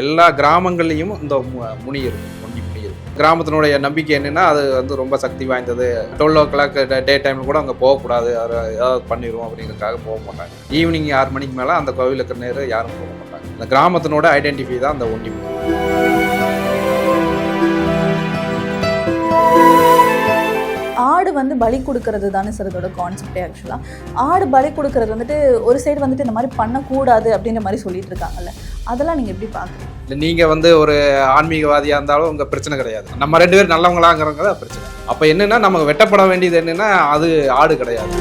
எல்லா கிராமங்கள்லையும் இந்த முனி இருக்கும் முனி முனி இருக்கும். கிராமத்தினுடைய நம்பிக்கை என்னென்னா அது வந்து ரொம்ப சக்தி வாய்ந்தது. டுவெல் ஓ கிளாக் டே டைமில் கூட அங்கே போகக்கூடாது. ஏதாவது பண்ணிடுவோம் அப்படிங்கிறதுக்காக போக மாட்டாங்க. ஈவினிங் ஆறு மணிக்கு மேலே அந்த கோவிலுக்கு நேரம் யாரும் போக மாட்டாங்க. இந்த கிராமத்தினோட ஐடென்டிஃபை தான் அந்த ஒண்டி முனி ஆடு வந்து பலி கொடுக்கறது தானே சார் இதோட கான்செப்டே ஆக்சுவலாக ஆடு பலி கொடுக்கறது வந்துட்டு ஒரு சைடு வந்துட்டு இந்த மாதிரி பண்ணக்கூடாது அப்படின்ற மாதிரி சொல்லிட்டு இருக்காங்கல்ல. அதெல்லாம் நீங்கள் எப்படி பார்க்குறீங்க இல்லை நீங்கள் வந்து ஒரு ஆன்மீகவாதியாக இருந்தாலும் உங்கள் பிரச்சனை கிடையாது. நம்ம ரெண்டு பேரும் நல்லவங்களாங்கிறவங்க தான் பிரச்சனை. அப்போ என்னென்னா நமக்கு வெட்டப்பட வேண்டியது என்னென்னா அது ஆடு கிடையாது.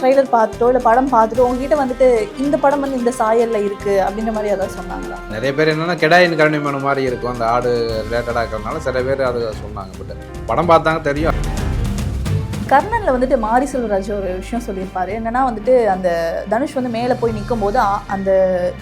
ட்ரைலர் பார்த்துட்டோ இல்லை படம் பார்த்துட்டோ உங்ககிட்ட வந்துட்டு இந்த படம் வந்து இந்த சாயல்ல இருக்கு அப்படின்ற மாதிரி ஏதாவது சொன்னாங்களா? நிறைய பேர் என்னன்னா கெடாயின் கருணைமனு மாதிரி இருக்கும். அந்த ஆடு ரிலேட்டடாக இருக்கிறதுனால சில பேர் அது சொன்னாங்க. பட் படம் பார்த்தாங்க தெரியும். கர்ணன்ல வந்துட்டு மாரி செல்வராஜ் ஒரு விஷயம் சொல்லியிருப்பாரு. என்னன்னா வந்துட்டு அந்த தனுஷ் வந்து மேலே போய் நிற்கும் போது அந்த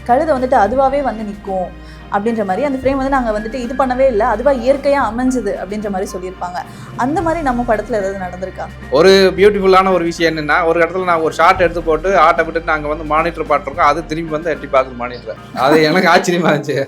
கழுதை வந்துட்டு அதுவாகவே வந்து நிற்கும் அப்படின்ற மாதிரி அந்த ஃப்ரேம் வந்து நாங்கள் வந்துட்டு இது பண்ணவே இல்லை அதுவாக இயற்கையாக அமைஞ்சது அப்படின்ற மாதிரி சொல்லியிருப்பாங்க. அந்த மாதிரி நம்ம படத்தில் ஏதாவது நடந்திருக்கா? ஒரு பியூட்டிஃபுல்லான ஒரு விஷயம் என்னன்னா ஒரு இடத்துல நான் ஒரு ஷார்ட் எடுத்து போட்டு ஆட்டை விட்டு நாங்கள் வந்து மானிட்டர் பாட்டிருக்கோம் அது திரும்பி வந்து எட்டி பார்க்குது மானிட்டர் அது எனக்கு ஆச்சரியமா இருந்துச்சு.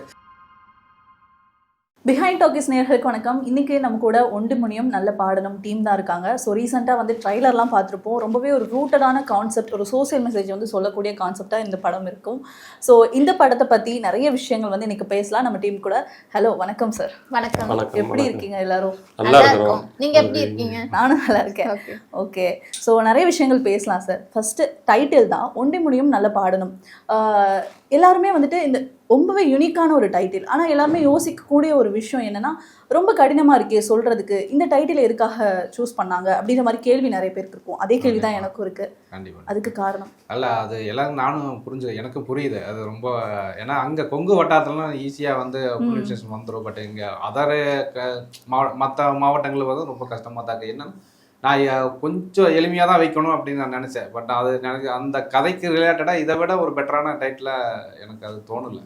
பிஹைண்ட் டாக்கிஸ் நேர்களுக்கு வணக்கம். இன்னைக்கு நம்ம கூட ஒன்று முனியும் நல்ல பாடணும் டீம் தான் இருக்காங்க. ஸோ ரீசெண்டாக வந்து ட்ரைலர்லாம் பார்த்துருப்போம். ரொம்பவே ஒரு ரூட்டடான கான்செப்ட் ஒரு சோஷியல் மெசேஜ் வந்து சொல்லக்கூடிய கான்செப்டாக இந்த படம் இருக்கும். ஸோ இந்த படத்தை பற்றி நிறைய விஷயங்கள் வந்து இன்னைக்கு பேசலாம். நம்ம டீம் கூட. ஹலோ வணக்கம் சார் வணக்கம். எப்படி. இருக்கீங்க எல்லாரும்? நல்லா இருக்கும். நீங்க எப்படி இருக்கீங்க? நானும் நல்லா இருக்கேன். ஓகே ஸோ நிறைய விஷயங்கள் பேசலாம் சார் ஃபஸ்ட்டு டைட்டில் தான். ஒன்றி முடியும் நல்ல பாடணும் எல்லாருமே வந்துட்டு இந்த ரொம்பவே யூனிக்கான ஒரு டைட்டில் ஆனால் எல்லாருமே யோசிக்கக்கூடிய ஒரு விஷயம் என்னன்னா ரொம்ப கடினமாக இருக்கே சொல்கிறதுக்கு இந்த டைட்டில் எதுக்காக சூஸ் பண்ணாங்க? அப்படின்ற மாதிரி கேள்வி நிறைய பேருக்கு இருக்கும். அதே கேள்வி தான் எனக்கும் இருக்குது கண்டிப்பாக அதுக்கு காரணம். அல்ல அது எல்லாம் நானும் புரிஞ்சு எனக்கு புரியுது. அது ரொம்ப ஏன்னா அங்கே கொங்கு வட்டாரத்துலலாம் ஈஸியாக வந்து போலீஸ் ஸ்டேஷன் வந்துடும் பட் இங்கே அதர் மற்ற மாவட்டங்கள் வந்து ரொம்ப கஷ்டமாக தான் இருக்கு. என்னன்னா நான் கொஞ்சம் எளிமையாக தான் வைக்கணும் அப்படின்னு நான் நினச்சேன். பட் அது எனக்கு அந்த கதைக்கு ரிலேட்டடாக இதை விட ஒரு பெட்டரான டைட்டில் எனக்கு அது தோணலை.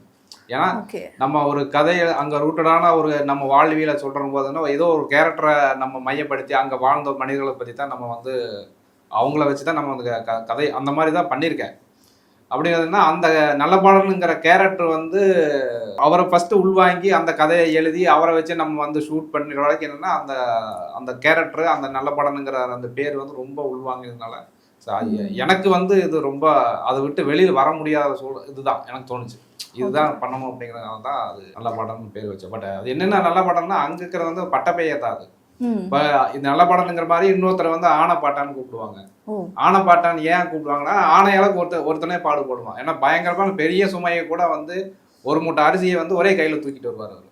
ஏன்னா நம்ம ஒரு கதையை அங்கே ரூட்டடான ஒரு நம்ம வாழ்வியலை சொல்கிற போதுன்னா ஏதோ ஒரு கேரக்டரை நம்ம மையப்படுத்தி அங்கே வாழ்ந்த மனிதர்களை பற்றி தான் நம்ம வந்து அவங்கள வச்சு தான் நம்ம க- கதை அந்த மாதிரி தான் பண்ணியிருக்கேன். அப்படிங்கிறதுனா அந்த நல்ல பாடலுங்கிற கேரக்டர் வந்து அவரை ஃபஸ்ட்டு உள்வாங்கி அந்த கதையை எழுதி அவரை வச்சு நம்ம வந்து ஷூட் பண்ணுற வரைக்கும் என்னென்னா அந்த அந்த கேரக்டர் அந்த நல்ல படனுங்கிற அந்த பேர் வந்து ரொம்ப அது எனக்கு வந்து இது ரொம்ப அதை விட்டு வெளியில் வர முடியாத சூழல் இதுதான் எனக்கு தோணுச்சு. இதுதான் பண்ணணும் அப்படிங்கிறதுனால தான் அது நல்ல படம்னு பேர் வச்சேன் பட் அது என்னென்ன நல்ல படம்னா அங்கே இருக்கிறது வந்து பட்டப்பெயர் தான் அது. இப்போ இது நல்ல படம்ங்கிற மாதிரி இன்னொருத்தரை வந்து ஆனைப்பாட்டான்னு கூப்பிடுவாங்க. ஓ. ஆனைப்பாட்டான் ஏன் கூப்பிடுவாங்கன்னா ஆனையால ஒருத்த ஒருத்தனே பாடுபடுவான் ஏன்னா பயங்கரமான பெரிய சுமையை கூட வந்து ஒரு மூட்டை அரிசியை வந்து ஒரே கையில் தூக்கிட்டு வருவார் அவர்.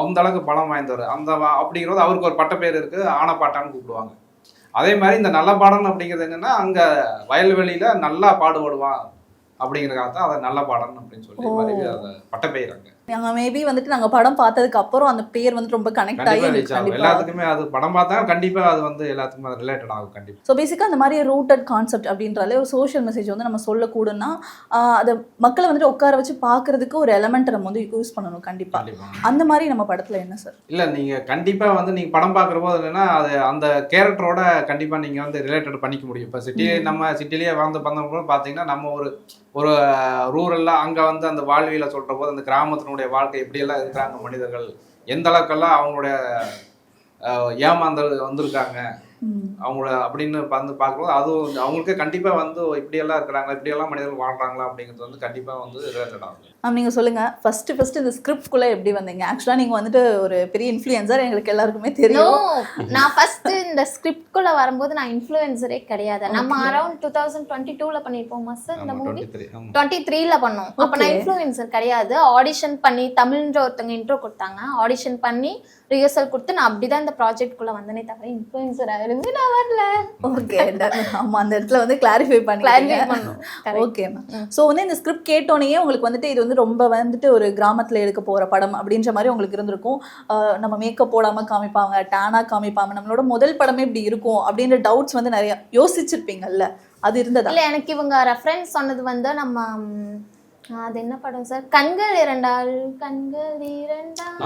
அந்த அளவுக்கு பலம் வாய்ந்தவர். அந்த அப்படிங்கிறது அவருக்கு ஒரு பட்டப்பேர் இருக்கு ஆனைப்பாட்டான்னு கூப்பிடுவாங்க. அதே மாதிரி இந்த நல்ல பாடம் அப்படிங்கிறது என்னன்னா அங்க வயல்வெளியில நல்லா பாடுபடுவான் அப்படிங்கிறதுக்காக தான் அதை நல்ல பாடம் அப்படின்னு சொல்லி. மறுபடியும் அதை நாங்கள் மேபி வந்துட்டு நாங்கள் படம் பார்த்ததுக்கு அப்புறம் அந்த பேர் வந்து ரொம்ப கனெக்ட் ஆகி எல்லாத்துக்குமே அது படம் பார்த்தா கண்டிப்பா அது வந்து எல்லாத்துக்குமே அது ரிலேட்டட் ஆகும் கண்டிப்பா. ஸோ பேசிக்காக அந்த மாதிரி ரூட்டட் கான்செப்ட் அப்படின்றாலே ஒரு சோஷியல் மெசேஜ் வந்து நம்ம சொல்லக்கூடனா அதை மக்களை வந்துட்டு உட்கார வச்சு பார்க்கறதுக்கு ஒரு எலமெண்ட் நம்ம வந்து யூஸ் பண்ணணும் கண்டிப்பாக கண்டிப்பா. அந்த மாதிரி நம்ம படத்தில் என்ன சார் இல்ல நீங்க கண்டிப்பா வந்து நீங்க படம் பார்க்குற போது என்னன்னா அது அந்த கேரக்டரோட கண்டிப்பா நீங்க வந்து ரிலேட்டட் பண்ணிக்க முடியும். இப்போ சிட்டி. நம்ம சிட்டிலேயே வாழ்ந்து பண்ண பாத்தீங்கன்னா நம்ம ஒரு ஒரு ரூரல்ல அங்க வந்து அந்த வாழ்வியல சொல்ற போது அந்த கிராமத்தினுடைய வாழ்க்கை எப்படியெல்லாம் இருக்கிறாங்க மனிதர்கள்? எந்த அளவுக்கெல்லாம் அவங்களுடைய ஏமாந்தல் வந்திருக்காங்க? அவங்கள அப்படின்னு வந்து பார்க்கும்போது அதுவும் அவங்களுக்கு கண்டிப்பா வந்து இப்படியெல்லாம் இருக்கிறாங்க இப்படியெல்லாம் மனிதர்கள் வாழ்றாங்களா அப்படிங்கிறது வந்து கண்டிப்பா வந்து ரிலேட்டட் ஆகும் மேம் நீங்கள் சொல்லுங்கள் ஃபஸ்ட்டு ஃபஸ்ட்டு இந்த ஸ்கிரிப்ட்குள்ளே எப்படி வந்தீங்க? ஆக்சுவலாக நீங்கள் வந்துட்டு ஒரு பெரிய இன்ஃப்ளூயன்சர் எங்களுக்கு எல்லாருக்குமே தெரியும். நான் ஃபர்ஸ்ட் இந்த ஸ்கிரிப்ட் குள்ள வரும்போது நான் இன்ஃப்ளூயன்சரே கிடையாது. நம்ம. அரௌண்ட் டூ தௌசண்ட் டுவெண்ட்டி டூல பண்ணிருப்போமா சார் இந்த மூவி 23 ஆமா. டுவெண்ட்டி த்ரீல பண்ணோம். அப்ப நான். இன்ஃப்ளூயன்சர் கிடையாது. ஆடிஷன் பண்ணி தமிழ்ன்ற ஒருத்தவங்க இன்ட்ரோ கொடுத்தாங்க. ஆடிஷன் பண்ணி ரிஹர்சல் கொடுத்து நான் அப்படிதான் இந்த ப்ராஜெக்ட் குள்ள வந்தனே தவிர இன்ஃப்ளூயன்சர் இருந்து நான் வரல. ஓகே ஆமாம் அந்த இடத்துல வந்து கிளாரிஃபை கிளாரிஃபை பண்ணி பண்ணோம் Correct. Okay ma'am. ஸோ வந்து இந்த ஸ்கிரிப்ட் கேட்டோன்னே உங்களுக்கு வந்துட்டு இது வந்து ரொம்ப வந்துட்டு ஒரு கிராமத்தில் எடுக்க போகிற படம் அப்படின்ற மாதிரி உங்களுக்கு இருந்திருக்கும். நம்ம மேக்கப் போடாமல் காமிப்பாங்க டேனாக காமிப்பாங்க. நம்மளோட முதல் படமே இப்படி இருக்கும் அப்படின்ற டவுட்ஸ் வந்து நிறைய யோசிச்சிருப்பீங்கல்ல? அது இருந்ததா? இல்ல எனக்கு இவங்க ரெஃபரன்ஸ் சொன்னது வந்து நம்ம அது என்ன படம் சார்? கண்கள் இரண்டால் கண்கள் இரண்டால்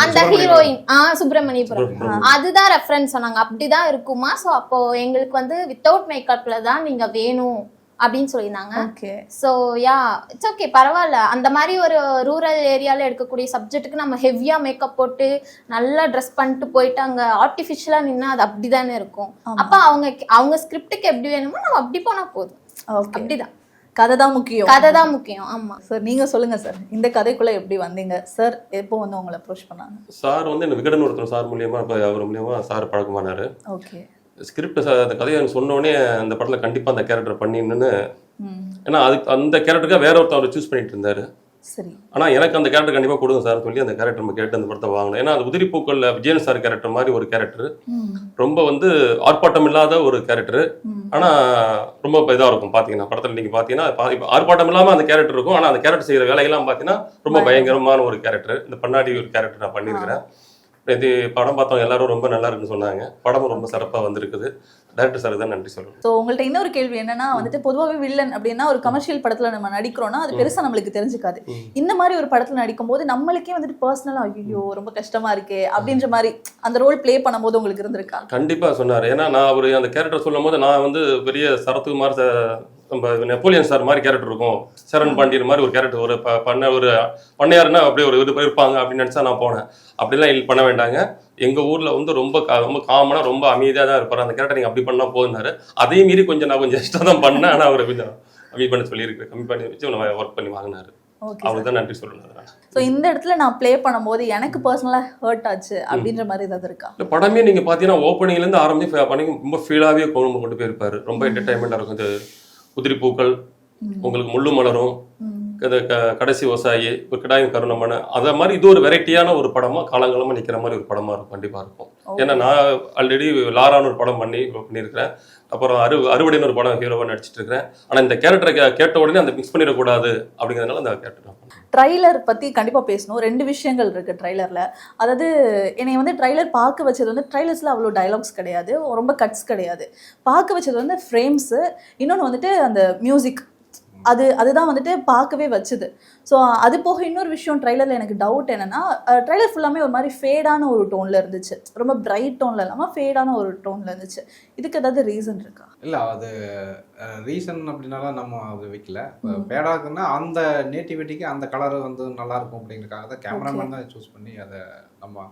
அந்த. ஹீரோயின். ஆ சுப்பிரமணியபுரம். அதுதான் ரெஃபரன்ஸ் சொன்னாங்க. அப்படிதான் இருக்குமா? ஸோ அப்போ எங்களுக்கு வந்து வித்தவுட் மேக்கப்ல தான் நீங்க வேணும் அப்படின்னு சொல்லியிருந்தாங்க. Okay so yeah it's okay பரவாயில்ல. அந்த மாதிரி ஒரு ரூரல் ஏரியாவில் எடுக்கக்கூடிய சப்ஜெக்ட்டுக்கு நம்ம ஹெவியாக மேக்கப் போட்டு நல்லா ட்ரெஸ் பண்ணிட்டு போயிட்டு அங்கே ஆர்டிஃபிஷியலாக நின்னா அது அப்படி தானே இருக்கும். அப்போ அவங்க அவங்க ஸ்கிரிப்டுக்கு எப்படி வேணுமோ நம்ம அப்படி போனால் போதும். ஓகே அப்படிதான். கதை தான் முக்கியம். கதை தான் முக்கியம் ஆமாம் சார் நீங்க சொல்லுங்க சார் இந்த கதைக்குள்ள எப்படி வந்தீங்க? சார் எப்போ வந்து உங்களை அப்ரோச் பண்ணாங்க? சார் வந்து இந்த விகடன் ஒருத்தர் சார் மூலியமா இப்போ அவர் மூலியமா சார் பழக்கமானாரு. ஓகே ஸ்கிரிப்ட் அந்த கதையை எனக்கு சொன்ன உடனே அந்த படத்துல கண்டிப்பா அந்த கேரக்டர் பண்ணிடணும்னு ஏன்னா அதுக்கு அந்த கேரக்டருக்காக வேற ஒருத்தர் அவர் சூஸ் பண்ணிட்டு இருந்தாரு. சரி. ஆனா எனக்கு அந்த கேரக்டர் கண்டிப்பா கொடுங்க சார் சொல்லி அந்த கேரக்டர் நம்ம கேட்டு அந்த படத்தை வாங்கணும். ஏன்னா அது உதிரி பூக்கள்ல விஜயன் சார் கேரக்டர் மாதிரி ஒரு கேரக்டர் ரொம்ப வந்து ஆர்ப்பாட்டம் இல்லாத ஒரு கேரக்டர் ஆனா ரொம்ப இதா இருக்கும் பாத்தீங்கன்னா படத்துல நீங்க பாத்தீங்கன்னா இப்ப ஆர்ப்பாட்டம் இல்லாம அந்த கேரக்டர் இருக்கும். ஆனா அந்த கேரக்டர் செய்யற வேலையெல்லாம் பாத்தீங்கன்னா ரொம்ப பயங்கரமான ஒரு கேரக்டர் இந்த பண்ணாடி ஒரு கேரக்டர் நான் பண்ணியிருக்கிறேன். இது படம் பார்த்தவங்க எல்லாரும் ரொம்ப நல்லா இருக்குன்னு சொன்னாங்க. படமும் ரொம்ப சிறப்பா வந்திருக்குது. டேரக்டர் சார் தான் நன்றி சொல்லணும். ஸோ உங்கள்ட்ட இன்னொரு கேள்வி என்னன்னா வந்துட்டு பொதுவாகவே வில்லன் அப்படின்னா ஒரு கமர்ஷியல் படத்துல நம்ம நடிக்கிறோம்னா அது பெருசா நம்மளுக்கு தெரிஞ்சுக்காது. இந்த மாதிரி ஒரு படத்துல நடிக்கும் போது நம்மளுக்கே வந்துட்டு பர்சனலா ஐயோ ரொம்ப கஷ்டமா இருக்கே அப்படின்ற மாதிரி அந்த ரோல் ப்ளே பண்ணும்போது உங்களுக்கு இருந்திருக்கா? கண்டிப்பா சொன்னாரு. ஏன்னா நான் அவர் அந்த கேரக்டர் சொல்லும் போது நான் வந்து பெரிய சரத்குமார் நம்ம நெப்போலியன் சார் மாதிரி கேரக்டர் இருக்கும். சரண் பாண்டியன் மாதிரி ஒரு கேரக்டர் ஒரு பண்ண ஒரு பண்ணையாருன்னா அப்படியே ஒரு இது இருப்பாங்க அப்படின்னு நினைச்சா நான் போனேன். அப்படிலாம் இல்ல- பண்ண வேண்டாங்க. எங்க ஊர்ல வந்து ரொம்ப ரொம்ப காமனா ரொம்ப அமைதியா தான் இருப்பாரு. அந்த கேரக்டர் நீங்க அப்படி பண்ணா போதுனாரு அதையும் மீறி கொஞ்சம் நான் கொஞ்சம் எக்ஸ்ட்ரா தான் பண்ணேன். ஆனா அவர் கொஞ்சம் கம்மி பண்ண சொல்லியிருக்கேன் கம்மி பண்ணி வச்சு நம்ம ஒர்க் பண்ணி வாங்கினாரு. தான் நன்றி சொல்லணும் ஸோ இந்த இடத்துல நான் ப்ளே பண்ணும்போது எனக்கு பர்சனலா ஹர்ட் ஆச்சு அப்படின்ற மாதிரி ஏதாவது இருக்கா? இந்த படமே நீங்க பாத்தீங்கன்னா ஓப்பனிங்ல இருந்து ஆரம்பிச்சு பண்ணி ரொம்ப ஃபீலாவே கொண்டு கொண்டு போயிருப்பாரு. ரொம்ப என்டர்டைன்மெண்டா இருக்கும். உதிரி பூக்கள் உங்களுக்கு முள்ளு மலரும் க- கடைசி விவசாயி ஒரு கிடாயும் கருணமன அத மாதிரி இது ஒரு வெரைட்டியான ஒரு படமா காலங்காலமா நிக்கிற மாதிரி ஒரு படமா இருக்கும் கண்டிப்பா இருக்கும். ஏன்னா நான் ஆல்ரெடி லாரான்னு ஒரு படம் பண்ணி பண்ணியிருக்கிறேன். அப்புறம் அறு அறுவடைன்னு ஒரு படம் ஹீரோவா நடிச்சிட்டு இருக்கிறேன் ஆனா இந்த கேரக்டரை கேட்ட உடனே அந்த மிக்ஸ் பண்ணிடக்கூடாது அப்படிங்கிறதுனால அந்த கேரக்டர் ட்ரைலர் பத்தி கண்டிப்பா பேசணும். ரெண்டு விஷயங்கள் இருக்கு ட்ரைலர்ல அதாவது என்னை வந்து ட்ரைலர் பார்க்க வச்சது வந்து ட்ரைலர்ஸ்ல அவ்வளோ டயலாக்ஸ் கிடையாது ரொம்ப கட்ஸ் கிடையாது. பார்க்க வச்சது வந்து ஃப்ரேம்ஸு இன்னொன்று வந்துட்டு அந்த மியூசிக் அது அதுதான் வந்துட்டு பார்க்கவே வச்சுது. ஸோ அது போக இன்னொரு விஷயம் ட்ரைலரில் எனக்கு டவுட் என்னன்னா ட்ரைலர் ஃபுல்லாமே ஒரு மாதிரி ஃபேடான ஒரு டோனில் இருந்துச்சு. ரொம்ப பிரைட் டோனில் இல்லாமல் ஃபேடான ஒரு டோனில் இருந்துச்சு. இதுக்கு ஏதாவது ரீசன் இருக்கா? இல்லை அது ரீசன் அப்படின்னாலாம் நம்ம அது வைக்கல. பேடாக்குன்னா அந்த நேட்டிவிட்டிக்கு அந்த கலர் வந்து நல்லா இருக்கும் அப்படிங்கிறதுக்காக தான் கேமராமேன் தான் சூஸ் பண்ணி அதை நம்ம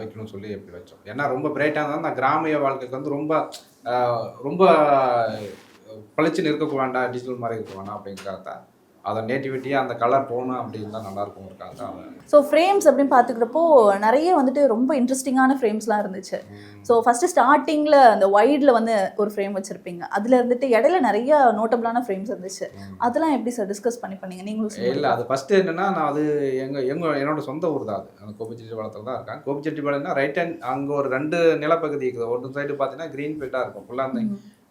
வைக்கணும்னு சொல்லி எப்படி வச்சோம். ஏன்னா ரொம்ப பிரைட்டாக இருந்தால் அந்த கிராமிய வாழ்க்கைக்கு வந்து ரொம்ப ரொம்ப பளிச்சுன்னு இருக்க வேண்டாம் டிஜிட்டல் மாதிரி இருக்க வேண்டாம் அப்படிங்கிறதுக்காக தான் அதை நேட்டிவிட்டியாக அந்த கலர் போகணும் அப்படின்னு தான் நல்லா இருக்குங்கிறதுக்காக தான் அதை ஸோ ஃப்ரேம்ஸ் அப்படின்னு பார்த்துக்கிறப்போ நிறைய வந்துட்டு ரொம்ப இன்ட்ரெஸ்டிங்கான ஃப்ரேம்ஸ்லாம் இருந்துச்சு. ஸோ ஃபஸ்ட்டு ஸ்டார்டிங்கில் அந்த வைடில் வந்து ஒரு ஃப்ரேம் வச்சுருப்பீங்க. அதில் இருந்துட்டு இடையில நிறைய நோட்டபிளான ஃப்ரேம்ஸ் இருந்துச்சு. அதெல்லாம் எப்படி சார் டிஸ்கஸ் பண்ணி பண்ணீங்க? நீங்களும் இல்லை அது ஃபஸ்ட்டு என்னன்னா நான் அது எங்கள் எங்கள் என்னோட சொந்த ஊர் தான் அது. அந்த கோபிச்செட்டிப்பாளையத்தில் தான் இருக்கேன். கோபிச்செட்டிப்பாளையம்னா ரைட் ஹேண்ட் அங்கே ஒரு ரெண்டு நிலப்பகுதி இருக்குது. ஒரு சைடு பார்த்தீங்கன்னா க்ரீன் ஃபீல்டாக இருக்கும். ஃபுல்லாக அந்த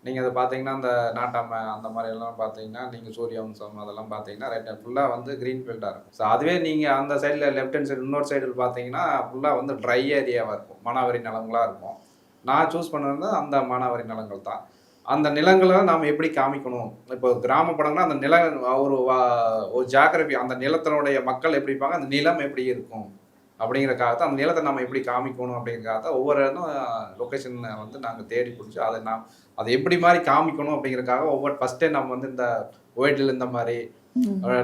நீங்கள் அதை பார்த்தீங்கன்னா அந்த நாட்டாமை அந்த மாதிரி எல்லாம் பார்த்தீங்கன்னா நீங்கள் சூரிய வம்சம் அதெல்லாம் பார்த்தீங்கன்னா ரைட் ஃபுல்லாக வந்து க்ரீன் ஃபீல்டாக இருக்கும். ஸோ அதுவே நீங்கள் அந்த சைடில் லெஃப்ட் ஹேண்ட் சைடு இன்னொரு சைடில் பார்த்தீங்கன்னா ஃபுல்லாக வந்து ட்ரை ஏரியாவாக இருக்கும். மானாவாரி நிலங்களாக இருக்கும். நான் சூஸ் பண்ணது அந்த மானாவாரி நிலங்கள் தான். அந்த நிலங்களை நாம் எப்படி காமிக்கணும்? இப்போ கிராம படம்னா அந்த நில ஒரு வா- ஒரு ஜாகிரபி அந்த நிலத்தினுடைய மக்கள் எப்படி இருப்பாங்க? அந்த நிலம் எப்படி இருக்கும்? அப்படிங்கிறக்காக தான் அந்த நிலத்தை நம்ம எப்படி காமிக்கணும் அப்படிங்கிறக்காக தான் ஒவ்வொரு இடமும் லொக்கேஷன் வந்து நாங்கள் தேடி பிடிச்சி அதை நான் அதை எப்படி மாதிரி காமிக்கணும் அப்படிங்கிறக்காக ஒவ்வொரு ஃபஸ்ட்டே நம்ம வந்து இந்த ஒயிட்டில் இந்த மாதிரி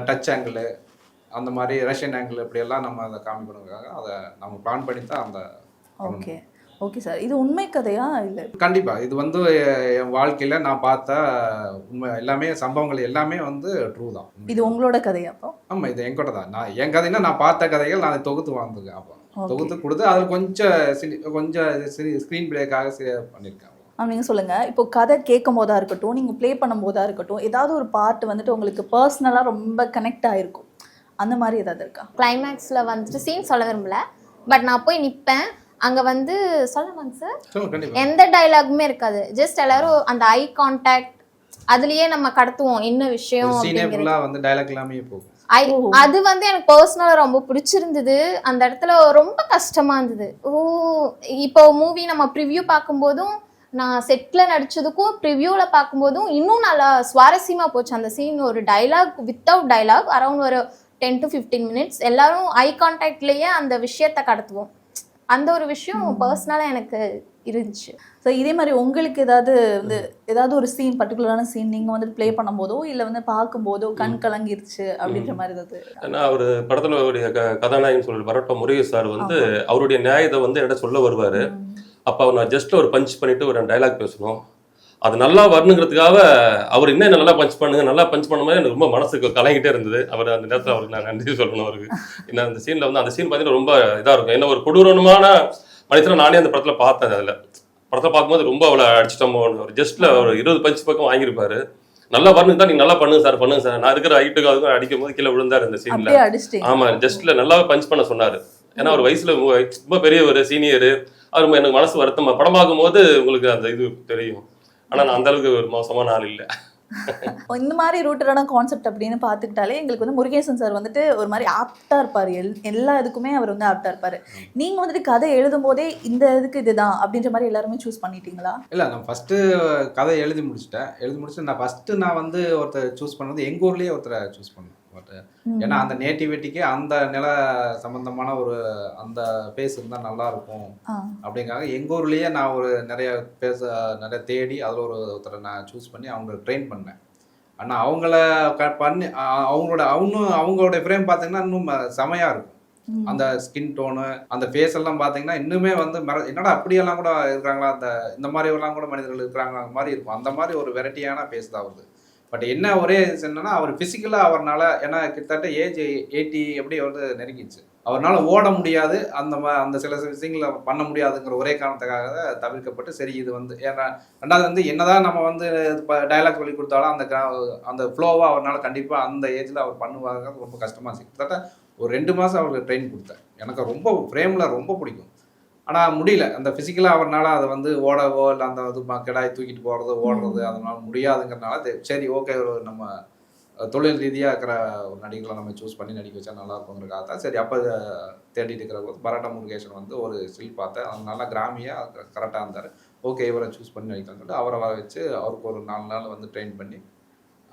டச் ஆங்கிள் அந்த மாதிரி ரஷ்யன் ஆங்கிள் இப்படியெல்லாம் நம்ம அதை காமிக்கணுங்கிறக்காக அதை நம்ம பிளான் பண்ணி தான் அந்த ஓகே. ஓகே சார் இது உண்மை கதையா இல்லை? கண்டிப்பா. இது வந்து என் வாழ்க்கையில நான் பார்த்த உண்மை எல்லாமே சம்பவங்கள் எல்லாமே வந்து ட்ரூ தான். இது உங்களோட கதையா அப்போ? ஆமா இது என்கிட்ட தான் நான் என் கதைன்னா நான் பார்த்த கதைகள் நான் தொகுத்து வாழ்ந்துருக்கேன் அப்போ. தொகுத்து கொடுத்து அதில் கொஞ்சம் கொஞ்சம் ஸ்க்ரீன் பிளேக்காக பண்ணியிருக்கேன். ஆ, நீங்க சொல்லுங்க. இப்போ கதை கேட்கும் போதா இருக்கட்டும் நீங்க ப்ளே பண்ணும் போதா இருக்கட்டும் ஏதாவது ஒரு பார்ட் வந்துட்டு உங்களுக்கு பர்சனலாக ரொம்ப கனெக்ட் ஆயிருக்கும். அந்த மாதிரி ஏதாவது இருக்கா? கிளைமேக்ஸில் வந்துட்டு சீன் சொல்ல விரும்பல. பட் நான் போய் நிற்பேன் அங்கே வந்து சொல்லலாங்க சார். எந்த டைலாகுமே இருக்காது. ஜஸ்ட் எல்லாரும் அந்த ஐ கான்டாக்ட் அதுலயே நம்ம கடத்துவோம் என்ன விஷயம் வந்து டைலாக் எல்லாமே போகும். ஐ அது வந்து எனக்கு பர்சனலாக ரொம்ப பிடிச்சிருந்தது. அந்த இடத்துல ரொம்ப கஷ்டமா இருந்தது. ஓ இப்போ மூவி நம்ம ப்ரிவ்யூ பார்க்கும்போதும் நான் செட்டில் நடிச்சதுக்கும் ப்ரிவ்யூவில் பார்க்கும்போதும் இன்னும் நல்லா சுவாரஸ்யமா போச்சு. அந்த சீன் ஒரு டைலாக் வித்தவுட் டைலாக் அரௌண்ட் ஒரு டென் டு ஃபிஃப்டீன் மினிட்ஸ் எல்லாரும் ஐ கான்டாக்ட்லேயே அந்த விஷயத்தை கடத்துவோம். அந்த ஒரு விஷயம் பர்சனலாக எனக்கு இருந்துச்சு. ஸோ இதே மாதிரி உங்களுக்கு ஏதாவது வந்து ஏதாவது ஒரு சீன் பர்டிகுலரான சீன் நீங்கள் வந்துட்டு ப்ளே பண்ணும்போதோ இல்லை வந்து பார்க்கும்போதோ கண் கலங்கிருச்சு அப்படின்ற மாதிரி ஏதாவது ஏன்னா அவர் படத்துல அவருடைய க- கதாநாயகன் சொல்ற பரட்ட முருகேஷ் சார் வந்து அவருடைய நியாயத்தை வந்து என்கிட்ட சொல்ல வருவாரு. அப்ப அவர் நான் ஜஸ்ட் ஒரு பஞ்ச் பண்ணிட்டு ஒரு டைலாக் பேசணும். அது நல்லா வரணுங்கிறதுக்காக அவர் இன்னும் நல்லா பஞ்ச் பண்ணுங்க நல்லா பஞ்ச் பண்ணும்போது எனக்கு ரொம்ப மனசுக்கு கலங்கிட்டே இருந்தது. அவர் அந்த நேரத்தில் அவருக்கு நான் நன்றி சொல்லணும் அவருக்கு. ஏன்னா அந்த சீன்ல வந்து அந்த சீன் பார்த்தீங்கன்னா ரொம்ப இதா இருக்கும். என்ன ஒரு கொடூரமான மனிதனை நானே அந்த படத்துல பார்த்தேன் அதுல. படத்தை பார்க்கும்போது ரொம்ப அவளை அடிச்சிட்டோமோ ஒரு ஜஸ்ட்ல ஒரு இருபது பஞ்ச் பக்கம் வாங்கியிருப்பாரு. நல்லா வரணும் தான் நீங்க நல்லா பண்ணுங்க சார் பண்ணுங்க சார் நான் இருக்கிற ஹைட்டுக்கு அதுக்கும் அடிக்கும் போது கீழே விழுந்தாரு இந்த சீன்ல ஆமா ஜஸ்ட்ல நல்லாவே பஞ்ச் பண்ண சொன்னாரு. ஏன்னா அவர் வயசுல ரொம்ப ரொம்ப பெரியவர் சீனியர் அவர் எனக்கு மனசு வருத்தமா படம் பார்க்கும்போது உங்களுக்கு அந்த இது தெரியும். ஆனா நான் அந்த அளவுக்கு ஒரு மோசமான ஆள் இல்ல. இந்த மாதிரி ரூட்டடான கான்செப்ட் அப்படின்னு பார்த்துக்கிட்டாலே எங்களுக்கு வந்து முருகேசன் சார் வந்துட்டு ஒரு மாதிரி ஆப்டா இருப்பார். எல் எல்லா இதுக்குமே அவர் வந்து ஆப்டா இருப்பார். நீங்க வந்துட்டு கதை எழுதும் போதே இந்த இதுக்கு இதுதான் அப்படின்ற மாதிரி எல்லாருமே சூஸ் பண்ணிட்டீங்களா? இல்லை நான் ஃபஸ்ட்டு கதை எழுதி முடிச்சிட்டேன். எழுதி முடிச்சுட்டு நான் ஃபஸ்ட்டு நான் வந்து ஒருத்தர் சூஸ் பண்ணது எங்கள் ஊர்லேயே ஒருத்தரை சூஸ் பண்ணேன். ஒருத்தர் ஏன்னா அந்த நேட்டிவிட்டிக்கு அந்த நில சம்பந்தமான ஒரு அந்த பேஸ் இருந்தால் நல்லா இருக்கும் ஆ. அப்படிங்காக எங்கள் ஊர்லேயே நான் ஒரு நிறைய பேச நிறைய தேடி அதில் ஒரு ஒருத்தரை நான் சூஸ் பண்ணி அவங்க ட்ரெயின் பண்ணேன். ஆனால் அவங்கள க பண்ணி அவங்களோட அவனும் அவங்களோட ஃப்ரேம் பார்த்தீங்கன்னா இன்னும் செமையாக இருக்கும். அந்த ஸ்கின் டோனு அந்த ஃபேஸ் எல்லாம் பார்த்தீங்கன்னா இன்னுமே வந்து மிர என்னடா அப்படியெல்லாம் கூட இருக்கிறாங்களா? அந்த இந்த மாதிரி எல்லாம் கூட மனிதர்கள் இருக்கிறாங்களா? மாதிரி இருக்கும். அந்த மாதிரி ஒரு வெரைட்டியான ஃபேஸ் தான் வருது பட் என்ன ஒரே இது என்னன்னா அவர் ஃபிசிக்கலாக அவர்னால ஏன்னா கிட்டத்தட்ட ஏஜ் எயிட்டி எப்படி வந்து நெருங்கிச்சு அவர்னால ஓட முடியாது அந்த அந்த சில விஷயங்களை பண்ண முடியாதுங்கிற ஒரே காரணத்துக்காக தவிர்க்கப்பட்டு சரி இது வந்து ஏன்னா ரெண்டாவது வந்து என்னதான் நம்ம வந்து டயலாக் சொல்லி கொடுத்தாலும் அந்த அந்த ஃப்ளோவாக அவர்னால கண்டிப்பாக அந்த ஏஜில் அவர் பண்ணுவாங்க ரொம்ப கஷ்டமாக கிட்டத்தட்ட ஒரு ரெண்டு மாதம் அவருக்கு ட்ரெயின் கொடுத்தேன் எனக்கு ரொம்ப ஃப்ரேமில் ரொம்ப பிடிக்கும். ஆனால் முடியல. அந்த ஃபிசிக்கலாக அவர்னால அதை வந்து ஓடவோ இல்லை அந்த இது கிடாய் தூக்கிட்டு போகிறது ஓடுறது அதனால முடியாதுங்கிறனால சரி ஓகே நம்ம தொழில் ரீதியாக இருக்கிற ஒரு நடிகர்களை நம்ம சூஸ் பண்ணி நடிக்க வச்சா நல்லா இருக்குங்கிறக்காக தான் சரி அப்போ தேடிட்டு இருக்கிற போது பராட்டா முருகேசன் வந்து ஒரு ஸ்டில் பார்த்தேன். அவர் நல்லா கிராமியாக கரெக்டாக இருந்தார். ஓகே இவரை சூஸ் பண்ணி நடிக்கலாம்னு சொல்லிட்டு அவரை வர வச்சு அவருக்கு ஒரு நாலு நாள் வந்து ட்ரெயின் பண்ணி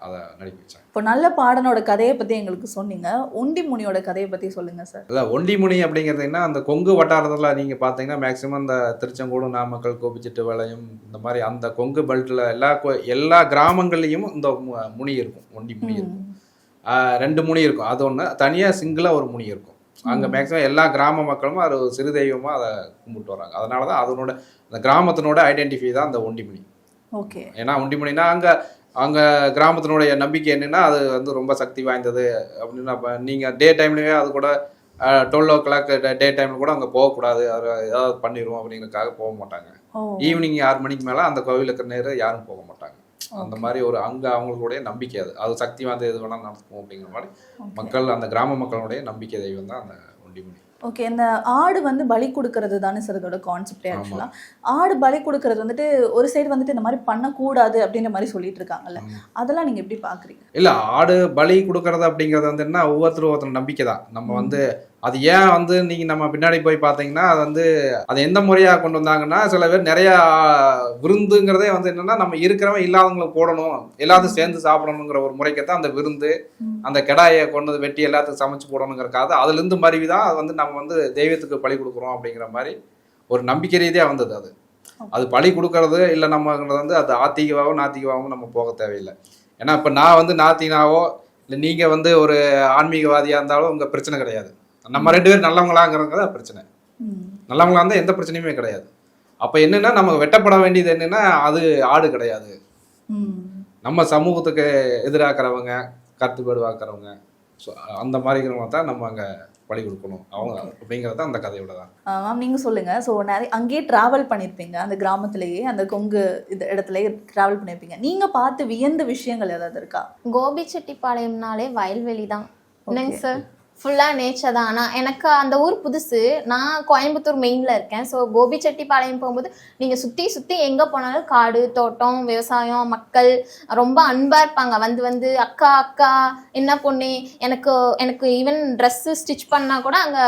அதை நடிக்க வச்சேன் இப்போ நல்ல பாடனோட கதையை பத்தி எங்களுக்கு சொன்னீங்க. ஒண்டி முனியோட கதையை பத்தி சொல்லுங்க சார். இல்லை ஒண்டிமுனி அப்படிங்கிறதுனா அந்த கொங்கு வட்டாரத்தில் நீங்கள் பார்த்தீங்கன்னா மேக்ஸிமம் இந்த திருச்செங்கோடு நாமக்கல் கோபிச்செட்டிப்பாளையம் இந்த மாதிரி அந்த கொங்கு பெல்ட்டில் எல்லா எல்லா கிராமங்கள்லேயும் இந்த முனி இருக்கும். ஒண்டி முனி இருக்கும். ரெண்டு முனி இருக்கும். அது ஒன்று தனியாக சிங்கிளாக ஒரு முனி இருக்கும். அங்கே மேக்ஸிமம் எல்லா கிராம மக்களும் அது ஒரு சிறு தெய்வமாக அதை கும்பிட்டு வராங்க. அதனால தான் அதனோட அந்த கிராமத்தினோட ஐடென்டிஃபை தான் அந்த ஒண்டிமுனி ஓகே. ஏன்னா ஒண்டிமுனினா அங்கே அங்கே கிராமத்தினுடைய நம்பிக்கை என்னன்னா அது வந்து ரொம்ப சக்தி வாய்ந்தது அப்படின்னு அப்போ நீங்கள் டே டைம்லேயே அது கூட டுவெல் ஓ கிளாக் டே டைமில் கூட அங்கே போகக்கூடாது ஏதாவது பண்ணிடுவோம் அப்படிங்கிறதுக்காக போக மாட்டாங்க. ஈவினிங் ஆறு மணிக்கு மேலே அந்த கோவிலுக்கு நேரம் யாரும் போக மாட்டாங்க. அந்த மாதிரி ஒரு அங்கே அவங்களுடைய நம்பிக்கை அது. அது சக்தி வாய்ந்த எது வேணால் நடக்கும் அப்படிங்கிற மாதிரி மக்கள் அந்த கிராம மக்களுடைய நம்பிக்கை தெய்வம் தான் அந்த ஒண்டிமுனி ஓகே இந்த ஆடு வந்து பலி கொடுக்கறது தானே சார் இதோட கான்செப்டே ஆமா. ஆக்சுவலா ஆடு பலி கொடுக்கறது வந்துட்டு ஒரு சைடு வந்துட்டு இந்த மாதிரி பண்ணக்கூடாது அப்படின்ற மாதிரி சொல்லிட்டு இருக்காங்கல்ல. அதெல்லாம் நீங்க எப்படி பாக்குறீங்க? இல்லை ஆடு பலி கொடுக்கறது அப்படிங்கிறது வந்து என்ன ஒவ்வொருத்தரும் ஒருத்தர் நம்பிக்கை தான் நம்ம வந்து அது ஏன் வந்து நீங்க நம்ம பின்னாடி போய் பார்த்தீங்கன்னா அது வந்து அது எந்த முறையா கொண்டு வந்தாங்கன்னா சில பேர் நிறைய விருந்துங்கிறதே வந்து என்னன்னா நம்ம இருக்கிறவன் இல்லாதவங்களுக்கு போடணும் எல்லாத்தையும் சேர்ந்து சாப்பிடணுங்கிற ஒரு முறைக்கத்தான் அந்த விருந்து. அந்த கெடாயை கொண்டு வந்து வெட்டி எல்லாத்துக்கும் சமைச்சு போடணுங்கிறக்காக அதுல இருந்து மருவி தான் அது வந்து நம்ம வந்து தெய்வத்துக்கு பலி கொடுக்குறோம் அப்படிங்கிற மாதிரி ஒரு நம்பிக்கை ரீதியா வந்தது அது. அது பலி கொடுக்கறது இல்லை நம்மங்கிறது வந்து அது ஆத்திகவாகவும் நாத்திகவாகவும் நம்ம போக தேவையில்லை. ஏன்னா இப்போ நான் வந்து நாத்தினாவோ இல்லை நீங்கள் வந்து ஒரு ஆன்மீகவாதியாக இருந்தாலும் உங்கள் பிரச்சனை கிடையாது. நம்ம ரெண்டு பேரும் நல்லவங்களாங்கிறது பிரச்சனை. நல்லவங்களா இருந்தால் எந்த பிரச்சனையுமே கிடையாது. அப்போ என்னன்னா நமக்கு வெட்டப்பட வேண்டியது என்னன்னா அது ஆடு கிடையாது. நம்ம சமூகத்துக்கு எதிராக்கிறவங்க கருத்துப்படுவாக்குறவங்க ஸோ அந்த மாதிரிங்கிறவங்க தான் நம்ம அங்கே பலி கொடுக்கணும். அவங்க அப்படிங்கிறது தான் அந்த கதையோட தான். மேம் நீங்க சொல்லுங்க. ஸோ நிறைய அங்கேயே டிராவல் பண்ணியிருப்பீங்க அந்த கிராமத்திலேயே அந்த கொங்கு இது இடத்துலயே டிராவல் பண்ணியிருப்பீங்க நீங்க பார்த்து வியந்த விஷயங்கள் ஏதாவது இருக்கா? கோபிச்செட்டிப்பாளையம்னாலே வயல்வெளி தான். என்னங்க சார் ஃபுல்லாக நேச்சர் தான். ஆனால் எனக்கு அந்த ஊர் புதுசு. நான் கோயம்புத்தூர் மெயினில் இருக்கேன். ஸோ கோபிச்செட்டிப்பாளையம் போகும்போது நீங்கள் சுற்றி சுற்றி எங்கே போனாலும் காடு தோட்டம் விவசாயம் மக்கள் ரொம்ப அன்பாக இருப்பாங்க. வந்து வந்து அக்கா அக்கா என்ன பொண்ணு எனக்கு எனக்கு ஈவன் ட்ரெஸ்ஸு ஸ்டிச் பண்ணால் கூட அங்கே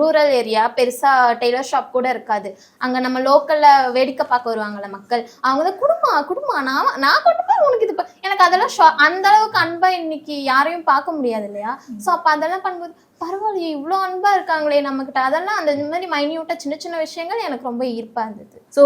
ரூரல் ஏரியா பெருசாக டெய்லர் ஷாப் கூட இருக்காது. அங்கே நம்ம லோக்கலில் வேடிக்கை பார்க்க வருவாங்கல்ல மக்கள். அவங்க வந்து குடும்பம் குடும்பம் நான் நான் கொண்டு போய் உனக்கு இது ப-" எனக்கு அதெல்லாம் ஷா அந்த அளவுக்கு அன்பா இன்னைக்கு யாரையும் பார்க்க முடியாது இல்லையா? ஸோ அப்போ அதெல்லாம் பண்ணும்போது பரவாயில்லையே இவ்வளோ அன்பா இருக்காங்களே நம்மக்கிட்ட அதெல்லாம் அந்த மாதிரி மைன்யூட்டாக சின்ன சின்ன விஷயங்கள் எனக்கு ரொம்ப ஈர்ப்பாக இருந்தது. ஸோ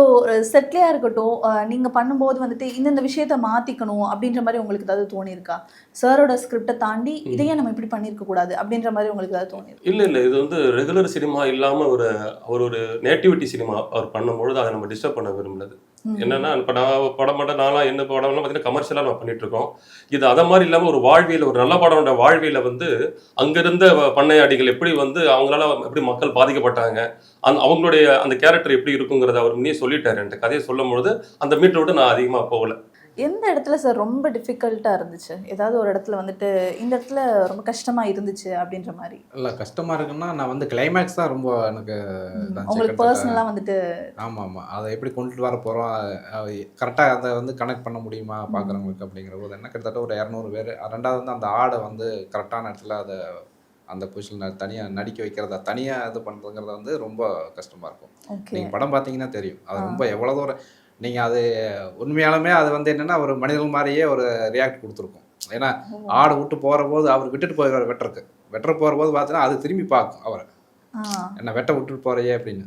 செட்லேயா இருக்கட்டும் அஹ், நீங்க பண்ணும்போது வந்துட்டு இந்தந்த விஷயத்த மாத்திக்கணும் அப்படின்ற மாதிரி உங்களுக்கு ஏதாவது தோணியிருக்கா? சாரோட ஸ்கிரிப்டை தாண்டி இதையே நம்ம இப்படி பண்ணியிருக்க கூடாது அப்படின்ற மாதிரி உங்களுக்கு ஏதாவது தோணியிருக்கா? இல்ல இல்ல இது வந்து ரெகுலர் சினிமா இல்லாம ஒரு அவர் ஒரு நேட்டிவிட்டி சினிமா அவர் பண்ணும்பொழுது அதை நம்ம டிஸ்டர்ப் பண்ண விரும்புனது. ம். என்னன்னா இப்ப நான் படம் மட்டும் நான்லாம் என்ன படம்லாம் பார்த்தீங்கன்னா கமர்ஷியலாக நம்ம பண்ணிட்டு இருக்கோம் இது அதை மாதிரி இல்லாம ஒரு வாழ்வியல் ஒரு நல்ல படம்ன்ற வாழ்வியல வந்து அங்கிருந்த பண்ணையாடிகள் எப்படி வந்து அவங்களால எப்படி மக்கள் பாதிக்கப்பட்டாங்க அந் அவங்களுடைய அந்த கேரக்டர் எப்படி இருக்குங்கிறத அவர் முன்னே சொல்லிட்டாரு. என்கிட்ட கதையை சொல்லும் பொழுது அந்த மீட்டரை விட்டு நான் அதிகமா போகல. எந்த இடத்துல சார் ரொம்ப டிஃபிகல்ட்டா இருந்துச்சு? ஏதாவது ஒரு இடத்துல வந்துட்டு இந்த இடத்துல ரொம்ப கஷ்டமா இருந்துச்சு அப்படின்ற மாதிரி? இல்லை கஷ்டமாக இருக்குன்னா நான் வந்து கிளைமேக்ஸ் தான் ரொம்ப எனக்கு. உங்களுக்கு கிட்டத்தட்ட- பர்சனலா வந்துட்டு ஆமாம். ஆமாம் அதை எப்படி கொண்டுட்டு வர போகிறோம் கரெக்டாக அதை வந்து கனெக்ட் பண்ண முடியுமா பார்க்குறவங்களுக்கு அப்படிங்கிற போது என்ன கிட்டத்தட்ட ஒரு இரநூறு பேர் ரெண்டாவது வந்து அந்த ஆடை வந்து கரெக்டான இடத்துல அதை அந்த பொசிஷனில் தனியாக நடிக்க வைக்கிறத தனியாக இது பண்ணுறதுங்கிறது வந்து ரொம்ப கஷ்டமாக இருக்கும். நீங்கள் படம் பார்த்தீங்கன்னா தெரியும். அது. ரொம்ப எவ்வளோ தூரம் நீங்கள் அது உண்மையாலுமே அது வந்து என்னென்னா ஒரு மனிதர்கள் மாதிரியே ஒரு ரியாக்ட் கொடுத்துருக்கும். ஏன்னா ஆடு விட்டு போகிற போது அவர் விட்டுட்டு போயிடுவார் வெட்டுறக்கு வெட்டுற போகிற போது பார்த்தீங்கன்னா அது திரும்பி பார்க்கும் அவரை. என்ன வெட்ட விட்டுட்டு போறியே அப்படின்னு.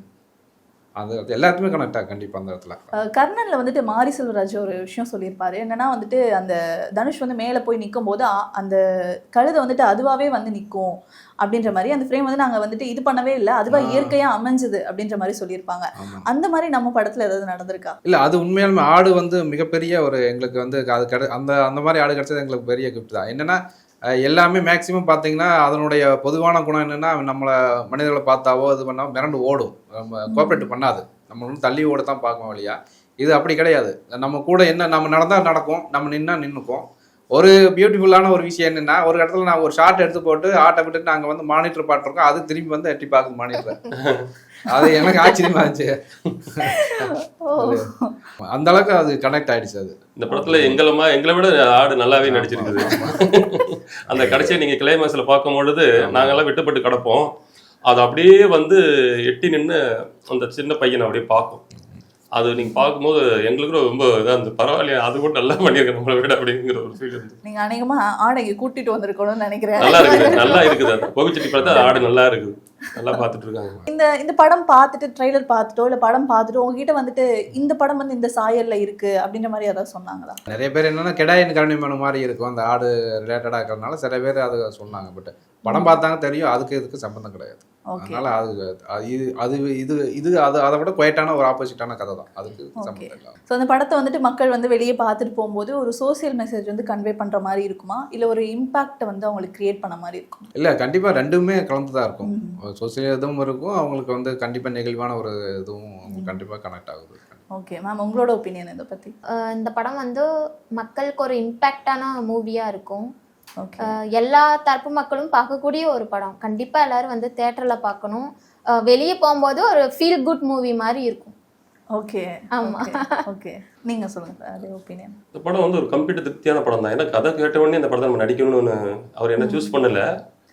அது அது எல்லாத்துக்குமே கனெக்ட் ஆகும் கண்டிப்பாக அந்த இடத்துல. கர்ணன்ல வந்துட்டு மாரி செல்வராஜ் ஒரு விஷயம் சொல்லியிருப்பாரு. என்னன்னா வந்துட்டு அந்த தனுஷ் வந்து மேலே போய் நிற்கும் போது அந்த கழுதை வந்துட்டு அதுவாகவே வந்து நிற்கும் அப்படின்ற மாதிரி அந்த ஃப்ரேம் வந்து நாங்கள் வந்துட்டு இது பண்ணவே இல்லை அதுவாக. இயற்கையாக அமைஞ்சுது அப்படின்ற மாதிரி சொல்லியிருப்பாங்க. அந்த மாதிரி நம்ம படத்தில் ஏதாவது நடந்திருக்கா? இல்லை அது உண்மையாலுமே ஆடு வந்து மிகப்பெரிய ஒரு எங்களுக்கு வந்து அது கிடை அந்த அந்த மாதிரி ஆடு கிடைச்சது எங்களுக்கு பெரிய கிஃப்ட் தான். என்னென்னா எல்லாமே மேக்ஸிமம் பார்த்தீங்கன்னா அதனுடைய பொதுவான குணம் என்னென்னா நம்மளை மனிதர்களை பார்த்தாவோ இது பண்ணால் மிரண்டு ஓடும். நம்ம கோஆப்ரேட் பண்ணாது. நம்ம வந்து தள்ளி ஓட தான் பார்க்கும் வழியா. இது அப்படி கிடையாது. நம்ம கூட என்ன நம்ம நடந்தால் நடக்கும். நம்ம நின்னா நின்றுக்கும் ஒரு பியூட்டிஃபுல்லான ஒரு விஷயம் என்னன்னா ஒரு இடத்துல நான் ஒரு ஷார்ட் எடுத்து போட்டு ஆட்டை விட்டுட்டு நாங்கள் வந்து மானிட்டர் பாட்டிருக்கோம் அது திரும்பி வந்து எட்டி பார்க்குது மானிட்டர் அது எனக்கு ஆச்சரியமா இருந்துச்சு. அந்த அளவுக்கு அது கனெக்ட் ஆயிடுச்சு அது. இந்த படத்துல எங்களை எங்களை விட ஆடு நல்லாவே நடிச்சிருக்குது. அந்த கடைசியை நீங்க கிளைமேக்ஸ்ல பார்க்கும் பொழுது நாங்கெல்லாம் விட்டுப்பட்டு கிடப்போம். அது அப்படியே வந்து எட்டி நின்று அந்த சின்ன பையனை அப்படியே பார்க்கும். அது நீங்க பார்க்கும்போது எங்களுக்கு ரொம்ப இதாக இருந்தது. பரவாயில்லையா அது கூட நல்லா பண்ணியிருக்கேன் நம்மளை விட அப்படிங்கிற ஒரு ஃபீல் இருந்தது. நீங்க அநேகமா ஆடை கூட்டிட்டு வந்திருக்கணும்னு நினைக்கிறேன். நல்லா இருக்குது நல்லா இருக்குது. அது கோபிச்செட்டி படத்தை ஆடு நல்லா இருக்குது. நல்லா பார்த்துட்டு இருக்காங்க இந்த இந்த படம் பார்த்துட்டு ட்ரைலர் பார்த்துட்டோ இல்ல படம் பார்த்துட்டோ உங்ககிட்ட வந்துட்டு இந்த படம் வந்து இந்த சாயல்ல இருக்கு அப்படின்ற மாதிரி ஏதாவது சொன்னாங்களா? நிறைய பேர் என்னன்னா கெடாயின் கருணைமனு மாதிரி இருக்கும். அந்த ஆடு ரிலேட்டடாக இருக்கிறதுனால சில பேர் அது சொன்னாங்க. பட் படம் பார்த்தாங்க தெரியும். அதுக்கு இதுக்கு சம்மந்தம் கிடையாது. அதனால அது அது இது அது இது இது அது அதை விட குவைட்டான ஒரு ஆப்போசிட்டான கதை தான். அதுக்கு. சம்மந்தம் இல்லை ஸோ அந்த படத்தை வந்துட்டு மக்கள் வந்து வெளியே பார்த்துட்டு போகும்போது ஒரு சோஷியல் மெசேஜ் வந்து கன்வே பண்ற மாதிரி இருக்குமா? இல்ல ஒரு இம்பாக்ட் வந்து அவங்களுக்கு கிரியேட் பண்ண மாதிரி இருக்கும்? இல்லை கண்டிப்பாக ரெண்டுமே கலந்து தான் இருக்கும். சோசியல் இதுவும் இருக்கும் அவங்களுக்கு வந்து கண்டிப்பாக நெகிழ்வான ஒரு இதுவும் கண்டிப்பாக கனெக்ட் ஆகுது. ஓகே. மேம் உங்களோட ஒப்பீனியன் இதை பத்தி? அஹ் இந்த படம் வந்து மக்களுக்கு ஒரு இம்பேக்டான மூவியாக இருக்கும். எல்லா தரப்பு மக்களும் பார்க்கக்கூடிய ஒரு படம். கண்டிப்பாக எல்லாரும் வந்து தேட்டரில் பார்க்கணும். வெளியே போகும்போது ஒரு ஃபீல் குட் மூவி மாதிரி இருக்கும். ஓகே ஆமா. ஓகே நீங்க சொல்லுங்க. சார் அதே ஒப்பீனியன் இந்த படம் வந்து ஒரு கம்ப்ளீட் திருப்தியான படம் தான். ஏன்னா கதை கேட்ட உடனே இந்த படத்தை நம்ம நடிக்கணும்னு அவர் என்ன சூஸ் பண்ணல.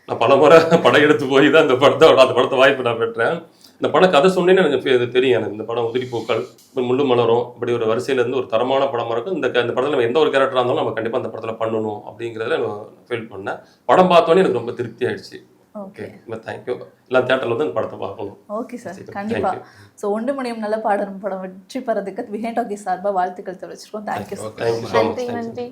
நான் பல முறை படம் எடுத்து போய் தான் இந்த படத்தை அந்த படத்தை வாய்ப்பு நான் பெற்றேன். இந்த படம் கதை சொன்னேன்னு எனக்கு தெரியும் எனக்கு. இந்த படம் உதிரி பூக்கள் இப்ப முள்ளு மலரும் இப்படி ஒரு வரிசையில இருந்து ஒரு தரமான படமா இருக்கும். இந்த இந்த படத்துல நம்ம எந்த ஒரு கேரக்டரா இருந்தாலும் நம்ம கண்டிப்பா இந்த படத்துல பண்ணணும் அப்படிங்கிறத நான் ஃபீல் பண்ணேன். படம் பார்த்தோன்னே எனக்கு ரொம்ப திருப்தி ஆயிடுச்சு. ஓகே. தேங்க்யூ எல்லாம் தேட்டர்ல வந்து இந்த படத்தை பார்க்கணும். Okay sir Thank you. கண்டிப்பா ஸோ ஒன்று மணியம் நல்ல பாடலும் படம் வெற்றி பெறதுக்கு விஹேன் டாக்கி சார்பாக வாழ்த்துக்கள் தெரிவிச்சிருக்கோம். Thank you sir thank you so நன்றி, நன்றி.